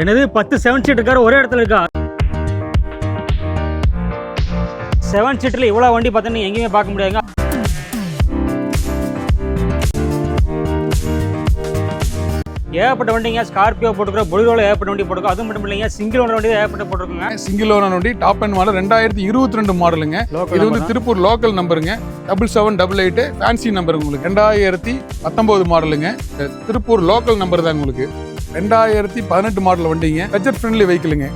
என்னது பத்து seven seat இருக்காரு ஒரே இடத்துல இருக்கா? செவன் சீட்டில் இவ்வளோ வண்டி பார்த்தா நீங்கள் எங்கேயுமே பார்க்க முடியாதுங்க. ஏகப்பட்ட வண்டிங்க ஸ்கார்பியோ போட்டுக்கிறோம் பொலிரோவில் ஏகப்பட்ட வண்டி போட்டுருக்கோம் அது மட்டும் இல்லைங்க சிங்கிள் ஓனர் வண்டி ஏகப்பட்ட போட்டிருக்குங்க. சிங்கிள் ஓனர் வண்டி டாப் அண்ட் மாடல் ரெண்டாயிரத்தி இருபத்தி ரெண்டு மாடலுங்க இது வந்து Tiruppur local நம்பருங்க double seven double eight fancy number உங்களுக்கு. ரெண்டாயிரத்தி பத்தொம்போது மாடலுங்க திருப்பூர் லோக்கல் நம்பர் தான் உங்களுக்கு. ரெண்டாயிரத்தி பதினெட்டு மாடல் வண்டிங்க. பட்ஜெட் ஃப்ரெண்ட்லி வெஹிக்கிளுங்க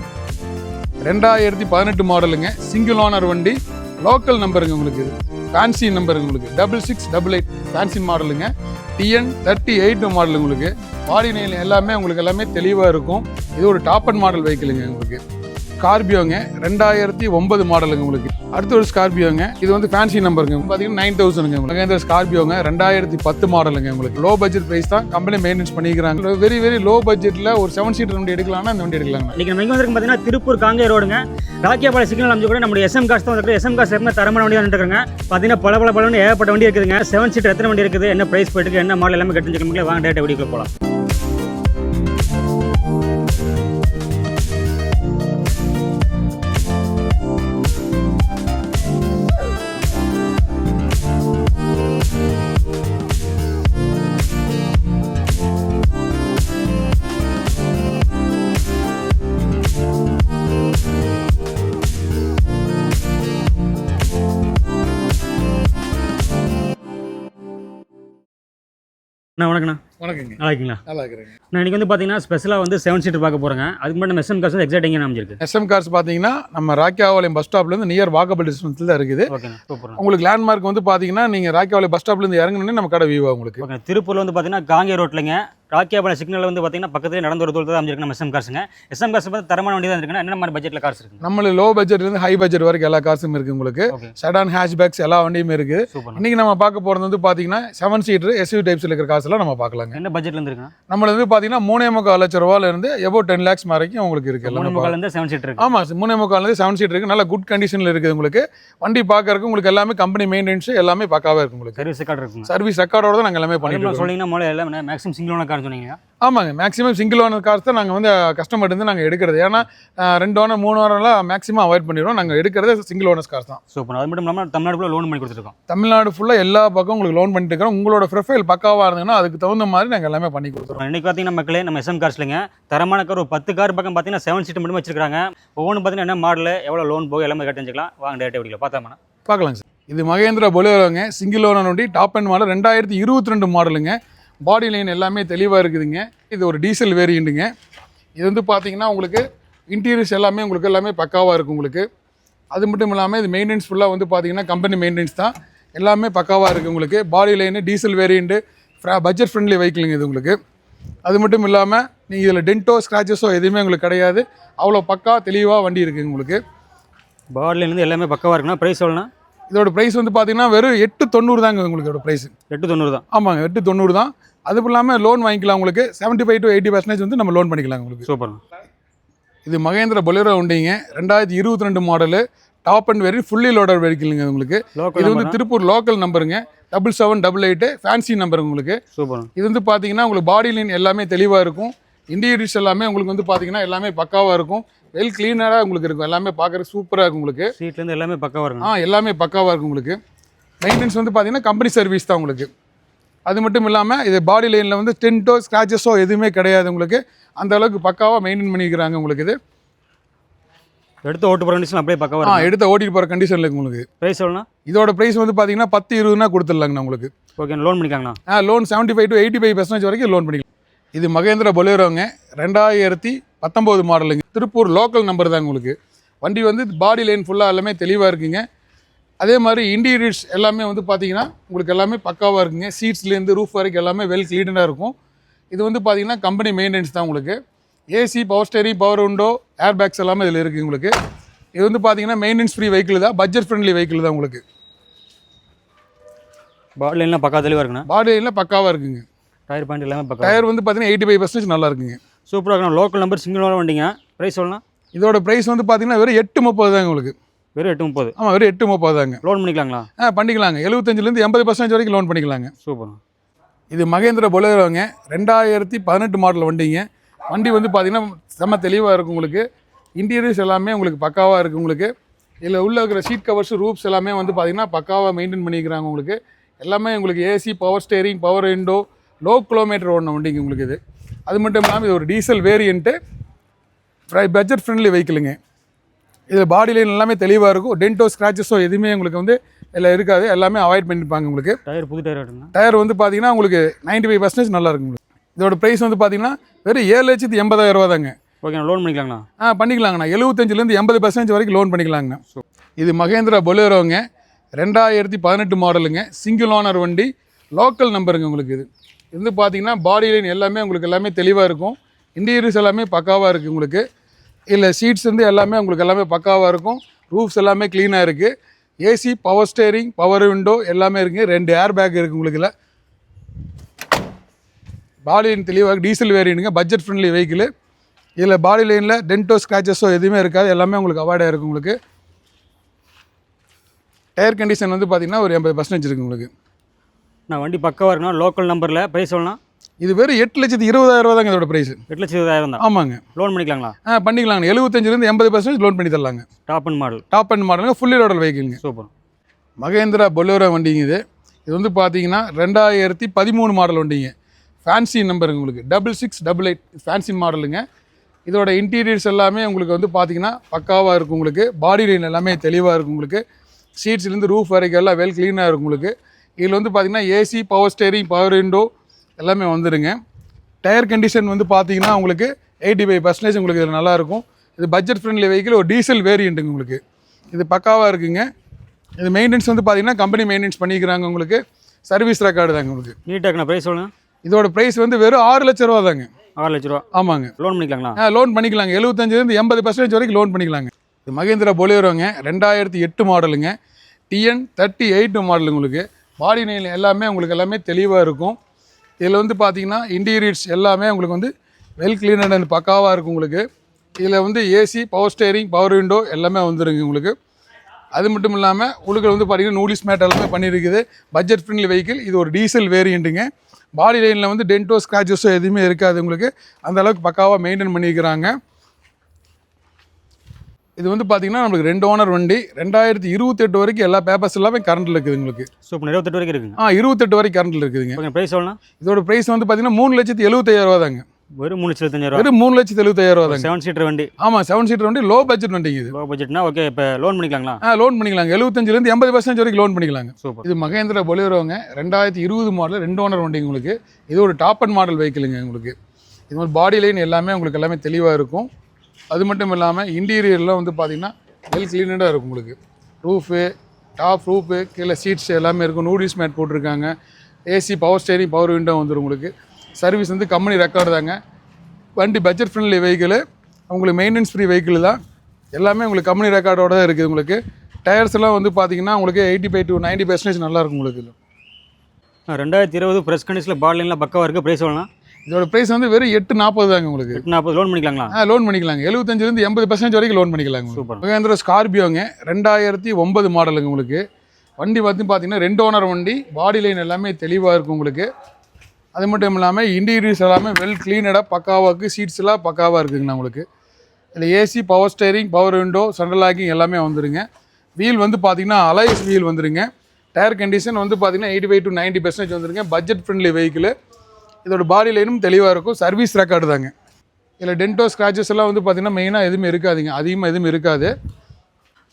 ரெண்டாயிரத்தி பதினெட்டு மாடலுங்க. சிங்கிள் ஓனர் வண்டி. லோக்கல் நம்பருங்க உங்களுக்கு. இது ஃபேன்சி நம்பருங்க உங்களுக்கு. Double six double eight fancy மாடலுங்க. டிஎன் தேர்ட்டி எயிட் மாடல் உங்களுக்கு. பாடி நெயில் எல்லாமே உங்களுக்கு எல்லாமே தெளிவாக இருக்கும். இது ஒரு டாப் அண்ட் மாடல் வெஹிக்கிளுங்க உங்களுக்கு. ஸ்கார்பியோங்க ரெண்டாயிரத்தி ஒன்பது மாடலுங்க உங்களுக்கு. அடுத்து ஒரு ஸ்கார்பியோங்க இது வந்து ஃபேன்சி நம்பருங்க பார்த்தீங்கன்னா நைன் தௌசண்ட்ங்க உங்களுக்கு. இந்த ஸ்கார்பியோங்க ரெண்டாயிரத்தி பத்து மாடலுங்க உங்களுக்கு. லோ பட்ஜெட் ப்ரைஸ் தான் கம்பெனி மெயின்டென்ஸ் பண்ணிக்கிறாங்க. வெரி வெரி லோ பட்ஜெட்டில் ஒரு செவன் சீட்டர் வண்டி எடுக்கலாம்னா இந்த வண்டி எடுக்கலாங்க. இன்னைக்கு நம்ம எங்கே பார்த்தீங்கன்னா திருப்பூர் காங்கே ரோடுங்க. ராக்கியாபாளைய சிக்னல் அமைச்சு கூட நம்மளுடைய எஸ்எம் காசு தான் வந்துருக்கு. எஸ்எம் காசு எப்பவுமே தரமான வண்டி தான் பார்த்தீங்கன்னா பல பல பல ஏகப்பட்ட வண்டி இருக்குதுங்க. செவன் சீட் எத்தனை வண்டி இருக்குது? என்ன பிரைஸ் போயிட்டு என்ன மாடல் எல்லாமே கட்டு முடியல வாங்க டேட்டா வீடியோக்குள்ள போகலாம் அண்ணா வணக்கண்ணா வணக்கங்க. நல்லா இருக்கீங்களா நல்லா இருக்கிறேங்க நான் இன்னைக்கு வந்து பார்த்தீங்கன்னா ஸ்பெஷலாக வந்து செவன் சீட் பார்க்க போகிறேங்க அதுக்கு மட்டும் நம்ம எஸ்எம் காசு எக்ஸாக்ட் எங்கே அமைஞ்சிருக்கு எஸ்எம் கார்ஸ் பார்த்தீங்கன்னா நம்ம ராக்கியாவாலயம் பஸ் ஸ்டாப்லேருந்து நியர் வாக்கபிள் டிஸ்டன்ஸில் தான் இருக்குது. உங்களுக்கு லேண்ட்மார்க் வந்து பார்த்தீங்கன்னா நீங்கள் ராக்கியாவாலயம் பஸ் ஸ்டாப்லேருந்து இறங்கணுன்னே நம்ம கடை வியூவா உங்களுக்கு. திருப்பூர்ல வந்து பார்த்தீங்கன்னா காங்கே ரோட்லங்க ராக்கியாபாளைய சிக்னல் வந்து பார்த்தீங்கன்னா பக்கத்துலேயே நடந்து ஒரு தூரத்தில் தான் அமைஞ்சிருக்கு நம்ம எஸ்எம் காசுங்க எஸ்எம் காசு பார்த்து தரமான வண்டி தான் இருக்குன்னா என்ன மாதிரி பட்ஜெட்டில் காசு இருக்குங்க? நம்மள லோ பட்ஜெட்லேருந்து ஹை பட்ஜெட் வரைக்கும் எல்லா காசும் இருக்குது உங்களுக்கு. செடான் ஹேஷ்பேக்ஸ் எல்லா வண்டியுமே இருக்குது இன்னைக்கு நம்ம பார்க்க போகிறது வந்து பார்த்தீங்கன்னா செவன் சீட்டர் எஸ்யூ டைப்ஸில் இருக்கிற காசுலாம் நம்ம பார்க்கலாங்க என்ன பட்ஜெட்ல இருந்து இருக்குண்ணா நம்மள வந்து பார்த்தீங்கன்னா மூணே முக்கால் லட்ச ரூபாயில இருந்து எபோ டென் லேக்ஸ் வரைக்கும் உங்களுக்கு இருக்குது மூணு எல்லாமே முக்கால் இருந்து செவன் சீட் இருக்கு. ஆமாம் மூணே முக்கால்லேருந்து செவன் சீட் இருக்குது நல்ல குட் கண்டிஷனில் இருக்குது உங்களுக்கு. வண்டி பார்க்கறதுக்கு உங்களுக்கு எல்லாமே கம்பெனி மெயின்டெனன்ஸ் எல்லாமே பக்காவாக இருக்கும் உங்களுக்கு. சர்வீஸ் கார்டு இருக்குங்க. சர்வீஸ் ரெக்கார்டோட தான் நாங்கள் எல்லாமே பண்ணிட்டு இருக்கோம். சொன்னீங்கன்னா மேக்ஸிமம் சிங்கிள் ஓனர் கார் சொன்னீங்க ஆமாங்க மேக்ஸிமம் சிங்கிள் ஓனர் கார்ஸ் தான் நாங்கள் வந்து கஸ்டமர் இருந்து நாங்கள் எடுக்கிறது. ஏன்னா அஹ், ரெண்டு ஓனர் மூணு ஓனர்லாம் மேக்ஸிமம் அவாய்ட் பண்ணிடுவோம். நாங்கள் எடுக்கிறது சிங்கிள் ஓனர்ஸ் கார்ஸ் தான். சூப்பர் அது மட்டும் இல்லாமல் தமிழ்நாடுக்குள்ள லோன் பண்ணி கொடுத்துருக்கோம் தமிழ்நாடு ஃபுல்லாக எல்லா பக்கம் உங்களுக்கு லோன் பண்ணிட்டு இருக்கிறோம். உங்களோட ப்ரொஃபைல் பக்காவாக இருந்ததுன்னா அதுக்கு தகுந்த மாதிரி நாங்கள் எல்லாமே பண்ணி கொடுத்துருவோம். இன்னைக்கு பார்த்தீங்கன்னா மக்களே நம்ம எஸ்எம் கார்ஸ்லங்க தரமான கார் ஒரு பத்து கார் பக்கம் பார்த்தீங்கன்னா செவன் சீட் மட்டும் வச்சிருக்காங்க ஒவ்வொன்று பார்த்தீங்கன்னா என்ன மாடல் எவ்வளோ லோன் போக எல்லாமே கட்டி வச்சுக்கலாம் வாங்க டேட்டா வீடியோ பார்த்தாமண்ணா பார்க்கலாங்க சார் இது Mahindra பொலேரோங்க single owner top end model ரெண்டாயிரத்தி இருபத்தி ரெண்டு மாடலுங்க பாடி லைன் எல்லாமே தெளிவாக இருக்குதுங்க. இது ஒரு டீசல் வேரியண்ட்டுங்க இது வந்து பார்த்தீங்கன்னா உங்களுக்கு இன்டீரியர்ஸ் எல்லாமே உங்களுக்கு எல்லாமே பக்காவாக இருக்கும் உங்களுக்கு. அது மட்டும் இல்லாமல் இது மெயின்டெனன்ஸ் ஃபுல்லாக வந்து பார்த்தீங்கன்னா கம்பெனி மெயின்டெனன்ஸ் தான். எல்லாமே பக்காவாக இருக்குது உங்களுக்கு. Body line diesel variant budget friendly வெஹிக்கிளுங்க இது உங்களுக்கு. அது மட்டும் இல்லாமல் நீங்கள் இதில் டென்ட்டோ ஸ்க்ராச்சஸோ எதுவுமே உங்களுக்கு கிடையாது. அவ்வளோ பக்கா தெளிவாக வண்டி இருக்குது உங்களுக்கு. பாடிலேருந்து எல்லாமே பக்கவாக இருக்குன்னா ப்ரைஸ் சொல்லணும் இதோட ப்ரைஸ் வந்து பார்த்தீங்கன்னா வெறும் எட்டு தொண்ணூறு தாங்க உங்களுக்கு இதோட ப்ரைஸ் எட்டு தொண்ணூறு தான். ஆமாங்க எட்டு தொண்ணூறு தான். அது இல்லாமல் லோன் வாங்கிக்கலாம் உங்களுக்கு. Seventy five to eighty percentage வந்து நம்ம லோன் பண்ணிக்கலாம் உங்களுக்கு. சூப்பர். இது மகேந்திர பொலேரோ வண்டிங்க ரெண்டாயிரத்தி இருபத்தி ரெண்டு model top end very fully loaded வெஹிக்கிளுங்க உங்களுக்கு. இது வந்து Tiruppur local நம்பருங்க double seven double eight fancy number உங்களுக்கு. சூப்பர். இது வந்து பார்த்தீங்கன்னா உங்களுக்கு பாடி லைன் எல்லாமே தெளிவாக இருக்கும். இன்டீரியர்ஸ் எல்லாமே உங்களுக்கு வந்து பார்த்தீங்கன்னா எல்லாமே பக்காவாக இருக்கும். வெல் கிளீனராக உங்களுக்கு இருக்கும். எல்லாமே பார்க்குறதுக்கு சூப்பராக இருக்கும் உங்களுக்கு. சீட்லேருந்து எல்லாமே பக்கவாக ஆ இருக்குண்ணா எல்லாமே பக்காவாக இருக்கும் உங்களுக்கு. மெயின்டெனன்ஸ் வந்து பார்த்தீங்கன்னா கம்பெனி சர்வீஸ் தான் உங்களுக்கு. அது மட்டும் இல்லாமல் இது பாடி லைனில் வந்து டென்ட்டோ ஸ்க்ராச்சஸோ எதுவுமே கிடையாது உங்களுக்கு. அந்த அளவுக்கு பக்காவாக மெயின்டைன் பண்ணிக்கிறாங்க உங்களுக்கு இது. எடுத்து ஓட்டு போகிற கண்டிஷன் அப்படியே பக்கவாக ஆ இருக்கும் எடுத்து ஓட்டிட்டு போகிற கண்டிஷனில் இருக்கு உங்களுக்கு. ப்ரைஸ் சொல்லணும் இதோட ப்ரைஸ் வந்து பார்த்தீங்கன்னா பத்து இருபதுனா கொடுத்துடலாங்கண்ணா உங்களுக்கு. ஓகே லோன் பண்ணிக்காங்கண்ணா ஆ loan seventy five to eighty five percentage வரைக்கும் லோன் பண்ணிக்கலாம். இது மகேந்திர பொலேரோங்க. ரெண்டாயிரத்தி பத்தொம்போது மாடலுங்க. திருப்பூர் லோக்கல் நம்பர் தான் உங்களுக்கு. வண்டி வந்து பாடி லைன் ஃபுல்லாக எல்லாமே தெளிவாக இருக்குங்க. அதே மாதிரி இன்டீரியர்ஸ் எல்லாமே வந்து பார்த்தீங்கன்னா உங்களுக்கு எல்லாமே பக்காவாக இருக்குங்க. சீட்ஸ்லேருந்து ரூஃப் வரைக்கும் எல்லாமே வெல் க்ளீனாக இருக்கும். இது வந்து பார்த்தீங்கன்னா கம்பெனி மெயின்டெனன்ஸ் தான் உங்களுக்கு. AC power steering power window air bags எல்லாமே இதில் இருக்குது உங்களுக்கு. இது வந்து பார்த்தீங்கன்னா மெயின்டெனன்ஸ் ஃப்ரீ வெஹிக்கிள் தான். பட்ஜெட் ஃப்ரெண்ட்லி வெஹிக்கிள் தான் உங்களுக்கு. பாடிலாம் பக்கா தெளிவாக இருக்குண்ணா? பாடி லைனில் பக்காவாக இருக்குங்க. டயர் பாயிண்ட் எல்லாமே பக்கா டயர் வந்து பார்த்தீங்கன்னா எயிட்டி ஃபைவ் பர்சன்டேஜ் நல்லா இருக்குங்க சூப்பராக இருக்கணும். லோக்கல் நம்பர் சிங்கிள் வண்டிங்க. ப்ரைஸ் சொல்லணும். இதோட ப்ரைஸ் வந்து பார்த்தீங்கன்னா வெறும் எட்டு முப்பது தாங்க உங்களுக்கு. வெறும் எட்டு முப்பது. ஆமாம் வெறும் எட்டு முப்பது தாங்க. லோன் பண்ணிக்கலாங்களா? ஆ பண்ணிக்கலாங்க. எழுபத்தஞ்சிலேருந்து எண்பது பர்சன்டேஜ் வரைக்கும் லோன் பண்ணிக்கலாங்க. சூப்பர். இது மகேந்திர பொலேரோங்க. ரெண்டாயிரத்தி பதினெட்டு மாடல் வண்டிங்க. வண்டி வந்து பார்த்தீங்கன்னா செம்ம தெளிவாக இருக்கும் உங்களுக்கு. இன்டீரியர்ஸ் எல்லாமே உங்களுக்கு பக்காவாக இருக்குது உங்களுக்கு. இதில் உள்ள இருக்கிற சீட் கவர்ஸ் ரூப்ஸ் எல்லாமே வந்து பார்த்தீங்கன்னா பக்காவாக மெயின்டைன் பண்ணிக்கிறாங்க உங்களுக்கு. எல்லாமே உங்களுக்கு AC power steering power window low kilometre ஓடின வண்டிங்க உங்களுக்கு இது. அது மட்டும் இல்லாமல் இது ஒரு டீசல் வேரியண்ட்டு பட்ஜெட் ஃப்ரெண்ட்லி வெஹிக்கிளுங்க இதில் பாடி லைன் எல்லாமே தெளிவாக இருக்கும். டென்டோ ஸ்க்ராச்சஸோ எதுவுமே உங்களுக்கு வந்து இதில் இருக்காது. எல்லாமே அவாய்ட் பண்ணியிருப்பாங்க உங்களுக்கு. டயர் புது டயர் டயர் வந்து பார்த்தீங்கன்னா உங்களுக்கு 95% ஃபைவ் பர்சன்டேஜ் நல்லா இருக்கும் உங்களுக்கு. இதோட ப்ரைஸ் வந்து பார்த்தீங்கன்னா வெறும் ஏழு லட்சத்து எண்பதாயிரம் ரூபா தாங்க ஓகே லோன் பண்ணிக்கலாங்களா? ஆ பண்ணிக்கலாங்கண்ணா. எழுபத்தஞ்சிலேருந்து எண்பது பர்சன்டேஜ் வரைக்கும் லோன் பண்ணிக்கலாங்கண்ணா. இது மகேந்திரா பொலேரோங்க ரெண்டாயிரத்தி பதினெட்டு மாடலுங்க சிங்கிள் ஓனர் வண்டி. லோக்கல் நம்பருங்க உங்களுக்கு இது. இருந்து வந்து பார்த்தீங்கன்னா பாடி லைன் எல்லாமே உங்களுக்கு எல்லாமே தெளிவாக இருக்கும். இன்டீரியர்ஸ் எல்லாமே பக்காவாக இருக்குது உங்களுக்கு. இல்லை சீட்ஸ் வந்து எல்லாமே உங்களுக்கு எல்லாமே பக்காவாக இருக்கும். ரூஃப்ஸ் எல்லாமே க்ளீனாக இருக்குது AC power steering power window எல்லாமே இருக்குது ரெண்டு ஏர் பேக் இருக்குது உங்களுக்குல பாடி லைன் தெளிவாக டீசல் வேரியனுங்க பட்ஜெட் ஃப்ரெண்ட்லி வெஹிக்கிள் இதில் பாடி லைனில் டென்டோ ஸ்க்ராச்சஸோ எதுவுமே இருக்காது. எல்லாமே உங்களுக்கு அவாய்டாக இருக்கும் உங்களுக்கு. டயர் கண்டிஷன் வந்து பார்த்தீங்கன்னா ஒரு எண்பது பர்சன்டேஜ் இருக்குது உங்களுக்கு. நான் வண்டி பக்கவாக இருக்கணும் லோக்கல் நம்பரில் ப்ரைஸ் சொல்லலாம் இது வெறும் எட்டு லட்சத்தி இருபதாயிரம் ரூபா தாங்க இதோட ப்ரைஸ் எட்டு லட்சம் இருபதாயிரம் தான்? ஆமாங்க. லோன் பண்ணிக்கலாங்களா? ஆ பண்ணிக்கலாங்க. எழுபத்தஞ்சிலேருந்து எண்பது பர்சன்டேஜ் லோன் பண்ணி தரலாங்க. Top end model top end மாடலுங்க ஃபுல்லி ரோடல் வெஹிக்கிள்ங்க சூப்பர் மகேந்திரா பொலேரோ வண்டிங்க இது. இது வந்து பார்த்தீங்கன்னா ரெண்டாயிரத்தி பதிமூணு மாடல் வண்டிங்க. ஃபேன்சி நம்பருங்க உங்களுக்கு. Double six double eight fancy மாடலுங்க இதோட இன்டீரியர்ஸ் எல்லாமே உங்களுக்கு வந்து பார்த்தீங்கன்னா பக்காவாக இருக்கும் உங்களுக்கு. பாடி லைன் எல்லாமே தெளிவாக இருக்கும் உங்களுக்கு. சீட்ஸ்லேருந்து ரூஃப் வரைக்கும் எல்லாம் வெல் க்ளீனாக இருக்கும் உங்களுக்கு. இதில் வந்து பார்த்தீங்கன்னா AC power steering power window எல்லாமே வந்துடுங்க. டயர் கண்டிஷன் வந்து பார்த்தீங்கன்னா உங்களுக்கு எயிட்டி ஃபைவ் பர்சன்டேஜ் உங்களுக்கு இதில் நல்லாயிருக்கும். இது பட்ஜெட் ஃப்ரெண்ட்லி வெஹிக்கிள் ஒரு டீசல் வேரியண்ட்டுங்க உங்களுக்கு. இது பக்காவாக இருக்குங்க. இது மெயின்டெனன்ஸ் வந்து பார்த்தீங்கன்னா கம்பெனி மெயின்டெனன்ஸ் பண்ணிக்கிறாங்க உங்களுக்கு. சர்வீஸ் ரெக்கார்டு தாங்க உங்களுக்கு. நீட்டாக ப்ரைஸ் சொல்லுங்கள் இதோட ப்ரைஸ் வந்து வெறும் ஆறு லட்ச ரூபா தாங்க. ஆறு லட்ச ரூபா. ஆமாங்க. லோன் பண்ணிக்கலாங்களா? ஆ லோன் பண்ணிக்கலாங்க. எழுபத்தஞ்சிலேருந்து எண்பது பர்சன்டேஜ் வரைக்கும் லோன் பண்ணிக்கலாங்க. இது மகேந்திரா பொலேரோங்க ரெண்டாயிரத்தி எட்டு மாடலுங்க டிஎன் தேர்ட்டி எயிட் மாடல் உங்களுக்கு. பாடி நெயில் எல்லாமே உங்களுக்கு எல்லாமே தெளிவாக இருக்கும். இதில் வந்து பார்த்தீங்கன்னா இன்டீரியர்ஸ் எல்லாமே உங்களுக்கு வந்து வெல் கிளீனட் அண்ட் பக்காவாக இருக்கும் உங்களுக்கு. இதில் வந்து AC power steering power window எல்லாமே வந்துருங்க உங்களுக்கு. அது மட்டும் இல்லாமல் உங்களுக்கு வந்து பார்த்தீங்கன்னா நூலிஸ் மேட் எல்லாமே பண்ணியிருக்குது பட்ஜெட் ஃப்ரெண்ட்லி வெஹிக்கிள் இது ஒரு டீசல் வேரியண்ட்டுங்க பாடி லைனில் வந்து டென்டோ ஸ்க்ராச்சஸோ எதுவுமே இருக்காது உங்களுக்கு. அந்தளவுக்கு பக்காவாக மெயின்டைன் பண்ணியிருக்கிறாங்க இது வந்து பார்த்தீங்கன்னா நம்மளுக்கு ரெண்டு ஓனர் வண்டி ரெண்டாயிரத்தி இருபத்தெட்டு வரைக்கும் எல்லா பேப்பர்ஸ் எல்லாமே கரண்டில் இருக்குது உங்களுக்கு சூப்பர் இருபத்தெட்டு வரைக்கும் இருக்குங்க? ஆ இருபத்தெட்டு வரைக்கும் கரண்டில் இருக்குதுங்க. ப்ரைஸ் சொல்லலாம் இதோட ப்ரைஸ் வந்து பார்த்தீங்கன்னா மூணு லட்சத்தி எழுபத்தாயிரம் ரூபா தாங்க வெறும் மூணு லட்சம் இருபத்தஞ்சாயிரம் வெறும் மூணு லட்சத்தி எழுபத்தாயிரம் ரூபா தாங்க செவன் சீட்டர் வண்டி. ஆமாம் செவன் சீட்டர் வண்டி லோ பட்ஜெட் வண்டிங்க இது. லோ பட்ஜெட்னா ஓகே இப்போ லோன் பண்ணிக்கலாங்களா? ஆ லோன் பண்ணிக்கலாங்க. எழுபத்தஞ்சிலேருந்து எண்பது பர்சன்டேஜ் வரைக்கும் லோன் பண்ணிக்கலாங்க. சூப்பர் இது மகேந்திரா பொலேரோங்க ரெண்டாயிரத்தி இருபது மாடல் ரெண்டு ஓனர் வண்டி உங்களுக்கு. இது ஒரு டாப் அண்ட் மாடல் வெஹிக்கிளுங்க உங்களுக்கு. இது மாதிரி பாடி லைன் எல்லாமே உங்களுக்கு எல்லாமே தெளிவாக இருக்கும். அது மட்டும் இல்லாமல் இன்டீரியர்லாம் வந்து பார்த்தீங்கன்னா வெல் க்ளீனடாக இருக்கும் உங்களுக்கு. ரூஃபு டாப் ரூஃபு கீழே சீட்ஸ் எல்லாமே இருக்கும். நூடில்ஸ் மேட் போட்டிருக்காங்க. AC power steering power window வந்துடும் உங்களுக்கு. சர்வீஸ் வந்து கம்பெனி ரெக்கார்டு தாங்க. வண்டி பட்ஜெட் ஃப்ரெண்ட்லி வெஹிக்கிள் உங்களுக்கு மெயின்டெனன்ஸ் ஃப்ரீ வெஹிக்கிள் தான். எல்லாமே உங்களுக்கு கம்பெனி ரெக்கார்டோட தான் இருக்குது உங்களுக்கு. டயர்ஸ் எல்லாம் வந்து பார்த்தீங்கன்னா உங்களுக்கு eighty five to ninety percentage நல்லா இருக்கும் உங்களுக்கு. ரெண்டாயிரத்தி இருபது ப்ரெஸ் கண்டிஷனில் பாட்லிங்லாம் பக்கவாக இருக்குது ப்ரைஸ் சொல்லலாம் இதோட ப்ரைஸ் வந்து வெறும் எட்டு நாற்பது தாங்க உங்களுக்கு. எட்டு நாற்பது லோன் பண்ணிக்கலாங்களா? ஆ லோன் பண்ணிக்கலாங்க. எழுபத்தஞ்சிலேருந்து எண்பது பர்சன்டேஜ் வரைக்கும் லோன் பண்ணிக்கலாங்க சூப்பர். மகேந்திர ஸ்கார்பியோங்க ரெண்டாயிரத்தி ஒன்பது மாடலுங்க உங்களுக்கு. வண்டி வந்து பார்த்தீங்கன்னா ரெண்டு ஓனர் வண்டி பாடி லைன் எல்லாமே தெளிவாக இருக்கும் உங்களுக்கு. அது மட்டும் இல்லாமல் இன்டீரியர்ஸ் எல்லாமே வெல் க்ளீனடாக பக்காவாக இருக்குது சீட்ஸ் எல்லாம் பக்காவாக இருக்குங்கண்ணா உங்களுக்கு. இதில் AC power steering power window central locking எல்லாமே வந்துருங்க. வீல் வந்து பார்த்தீங்கன்னா அலைஸ் வீல் வந்துருங்க. டயர் கண்டிஷன் வந்து பார்த்தீங்கன்னா eighty five to ninety percentage வந்துருங்க. பட்ஜெட் ஃப்ரெண்ட்லி வெஹிக்கிள் இதோட பாடி லைனும் தெளிவாக இருக்கும். சர்வீஸ் ரெக்கார்டு தாங்க. இதில் டென்டோ ஸ்க்ராச்சஸ் எல்லாம் வந்து பார்த்தீங்கன்னா மெயினாக எதுவுமே இருக்காதுங்க. அதிகமாக எதுவும் இருக்காது.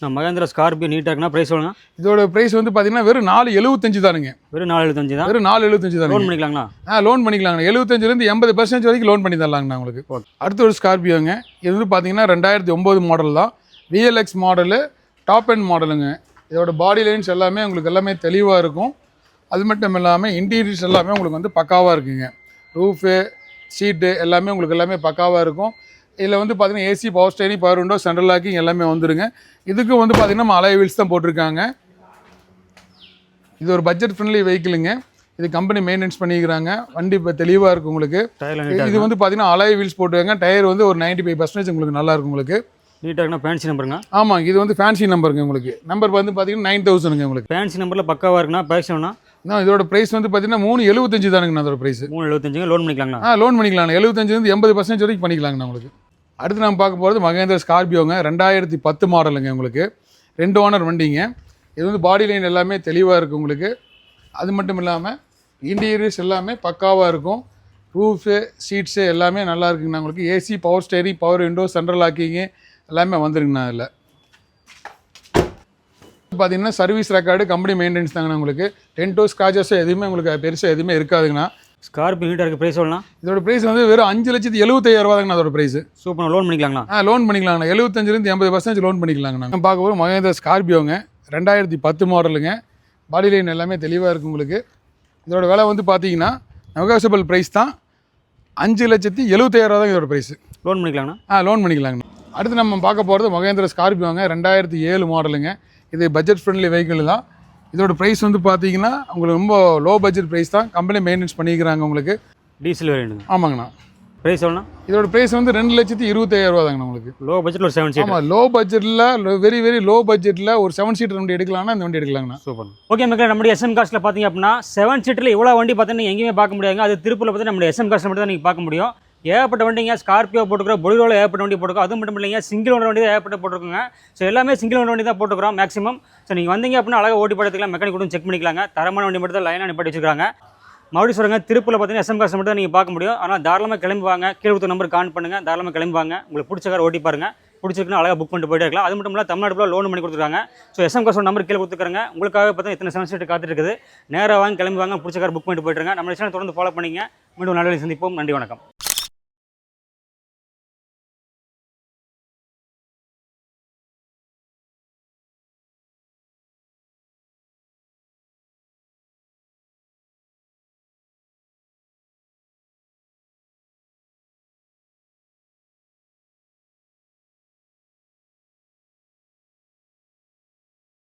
நான் மகேந்திரா ஸ்கார்பியோ நீட்டாக இருக்குன்னா ப்ரைஸ் சொல்லுங்க. இதோட ப்ரைஸ் வந்து பார்த்தீங்கன்னா வெறும் நாலு எழுபத்தஞ்சு தானுங்க. வெறும் நாலு எழுபத்தஞ்சு தான்? வெறும் நாலு எழுபத்தஞ்சு தானுங்க. லோன் பண்ணிக்கலாங்களா? ஆ லோன் பண்ணிக்கலாங்க. எழுபத்தஞ்சிலேருந்து எண்பது பர்சன்டேஜ் வரைக்கும் லோன் பண்ணி தரலாங்கண்ணா உங்களுக்கு. அடுத்து ஒரு ஸ்கார்பியோங்க இது வந்து பார்த்தீங்கன்னா ரெண்டாயிரத்தி ஒம்பது மாடல் தான். விஎல்எக்ஸ் மாடலு டாப் அண்ட் மாடலுங்க இதோட பாடி லைன்ஸ் எல்லாமே உங்களுக்கு எல்லாமே தெளிவாக இருக்கும். அது மட்டும் இல்லாமல் இன்டீரியர்ஸ் எல்லாமே உங்களுக்கு வந்து பக்காவாக இருக்குங்க. ரூஃபு சீட்டு எல்லாமே உங்களுக்கு எல்லாமே பக்காவாக இருக்கும். இதில் வந்து பார்த்தீங்கன்னா AC power steering power window central locking எல்லாமே வந்துருங்க. இதுக்கு வந்து பார்த்தீங்கன்னா நம்ம அலை வீல்ஸ் தான் போட்டிருக்காங்க. இது ஒரு பட்ஜெட் ஃப்ரெண்ட்லி வெஹிக்கிளுங்க இது கம்பெனி மெயின்டெனன்ஸ் பண்ணிக்கிறாங்க. வண்டி இப்போ தெளிவாக இருக்கும் உங்களுக்கு. இது வந்து பார்த்தீங்கன்னா அலாய் வீல்ஸ் போட்டுருக்காங்க. டயர் வந்து ஒரு 95% ஃபைவ் பர்சன்டேஜ் உங்களுக்கு நல்லா இருக்கும் உங்களுக்கு. நீட்டாக ஃபேன்சி நம்பருங்க ஆமாம் இது வந்து ஃபேன்சி நம்பருங்க உங்களுக்கு. நம்பர் வந்து பார்த்தீங்கன்னா நைன் தௌசண்ட்ங்க உங்களுக்கு. ஃபேன்சி நம்பரில் பக்காவாக இருக்குன்னா ப்ரைஸ் வேணும்னா நான் இதோட ப்ரைஸ் வந்து பார்த்தீங்கன்னா மூணு எழுபத்தஞ்சு தானுங்கண்ணா அதோட ப்ரைஸ் மூணு எழுபத்தஞ்சுங்க லோன் பண்ணிக்கலாங்களா ஆ லோன் பண்ணிக்கலாம் எழுபத்தஞ்சிலேருந்து எண்பது பர்சன்டேஜ் வரைக்கும் பண்ணிக்கலாங்கண்ணா உங்களுக்கு. அடுத்து நம்ம பார்க்க போகிறது மகேந்திர ஸ்கார்பியோங்க ரெண்டாயிரத்தி பத்து மாடலுங்க உங்களுக்கு. ரெண்டு ஓனர் வண்டிங்க. இது வந்து பாடி லைன் எல்லாமே தெளிவாக இருக்குது உங்களுக்கு. அது மட்டும் இல்லாமல் இன்டீரியர்ஸ் எல்லாமே பக்காவாக இருக்கும். ரூஃபு சீட்ஸு எல்லாமே நல்லா இருக்குங்கண்ணா உங்களுக்கு. AC power steering power window central locking எல்லாமே வந்துருங்கண்ணா அதில். பார்த்தீங்கன்னா சர்வீஸ் ரெக்கார்டு கம்பெனி மெயின்டெனன்ஸ் தாங்கண்ணா உங்களுக்கு. டென்டோ ஸ்காச்சஸ் எதுவுமே உங்களுக்கு பெருசாக எதுவுமே இருக்காதுங்கண்ணா. ஸ்கார்பியோ நீட்டாக இருக்குது ப்ரைஸ் சொல்லலாம் இதோட ப்ரைஸ் வந்து வெறும் அஞ்சு லட்சத்தி தாங்கண்ணா அதோட ப்ரைஸ் சூப்பர் லோன் பண்ணிக்கலாங்களா? ஆ லோன் பண்ணிக்கலாங்கண்ணா. எழுபத்தஞ்சிலேருந்து எண்பது பர்சன்டேஜ் லோன் பண்ணிக்கலாங்கண்ணா. நம்ம பார்க்க போகிறோம் மகேந்திர ஸ்கார்பியோங்க ரெண்டாயிரத்தி பத்து மாடலுங்க பாடி லைன் எல்லாமே தெளிவாக இருக்குது உங்களுக்கு. இதோட விலை வந்து பார்த்தீங்கன்னா நெகோசியபிள் ப்ரைஸ் தான். அஞ்சு லட்சத்தி எழுபத்தாயிரம் தான் இதோட ப்ரைஸ் லோன் பண்ணிக்கலாங்கண்ணா? ஆ லோன் பண்ணிக்கலாங்கண்ணா. அடுத்து நம்ம பார்க்க போகிறது மகேந்திர ஸ்கார்பியோங்க ரெண்டாயிரத்தி ஏழு மாடலுங்க இது பட்ஜெட் ஃப்ரெண்ட்லி வெஹிக்கிள் தான். இதோட ப்ரைஸ் வந்து பார்த்தீங்கன்னா உங்களுக்கு ரொம்ப லோ பட்ஜெட் ப்ரைஸ் தான். கம்பெனி மெயின்டெனன்ஸ் பண்ணிக்கிறாங்க உங்களுக்கு. டீசல் வேரியண்ட்டுங்க ஆமாங்கண்ணா. ப்ரைஸ் சொல்லலாம் இதோட ப்ரைஸ் வந்து ரெண்டு லட்சத்தி இருபத்தாயிரம் தாங்கண்ணா உங்களுக்கு. லோ பட்ஜெட்டில் ஒரு செவன் சீட் ஆமாம் லோ பட்ஜெட்டில் வெரி வெரி லோ பட்ஜெட்டில் ஒரு செவன் சீட்டர் வண்டி எடுக்கலாம்னா இந்த வண்டி எடுக்கலாங்கண்ணா. சூப்பர் ஓகே மக்கள் நம்முடைய எஸ்எம் காஸ்ட்டில் பார்த்தீங்க அப்படின்னா செவன் சீட்டில் இவ்வளோ வண்டி பார்த்தீங்கன்னா எங்கேயுமே பார்க்க முடியாதுங்க. அது திருப்பூரில் பார்த்து நம்மளுடைய எஸ்எம் காஸ்ட்டில் மட்டும் தான் நீங்கள் பார்க்க முடியும். ஏகப்பட்ட வண்டிங்க ஸ்கார்பியோ போட்டுக்கிறோம் பொலிரோவில் ஏகப்பட்ட வண்டி போட்டுருக்கோம் அது மட்டும் இல்லைங்க சிங்கிள் ஓனர் வண்டி தான் ஏகப்பட்ட போட்டுருக்கோங்க. ஸோ எல்லாமே சிங்கிள் ஓனர் வண்டி தான் போட்டுக்கிறோம் மேக்ஸிமம் ஸோ நீங்கள் வந்தீங்க அப்படின்னா அழகாக ஓட்டி படுத்துக்கலாம் மெக்கானிக் கூட செக் பண்ணிக்கலாங்க. தரமான வண்டி மட்டும் தான் லைனாக அனுப்பி வச்சுருக்காங்க. மறுபடியும் சொல்லுங்கள் திருப்பூரில் பார்த்தீங்கன்னா எஸ்எம் காசு மட்டும் தான் நீங்கள் பார்க்க முடியும். ஆனால் தாராளமாக கிளம்பி வாங்க. கீழே கொடுத்த நம்பர் கான் பண்ணுங்க தாராளமாக கிளம்பி வாங்க. உங்களுக்கு பிடிச்ச கார் ஓட்டி பாருங்க. பிடிச்சிருக்குன்னு அழகாக புக் பண்ணிட்டு போயிட்டே இருக்கலாம். அது மட்டும் இல்லை தமிழ்நாடு லோன் பண்ணி கொடுத்துருக்காங்க. ஸோ எஸ்எம் காசோட நம்பர் கீழே கொடுத்துருக்காங்க உங்களுக்காக பார்த்தா இத்தனை செவன் காத்துட்டு இருக்குது. நேராக வாங்க கிளம்பி வாங்க பிடிச்ச கார் புக் பண்ணிட்டு போயிட்டுருங்க நம்ம சேனல் தொடர்ந்து ஃபாலோ பண்ணிங்க மீண்டும் நல்ல சந்திப்போம். நன்றி வணக்கம்.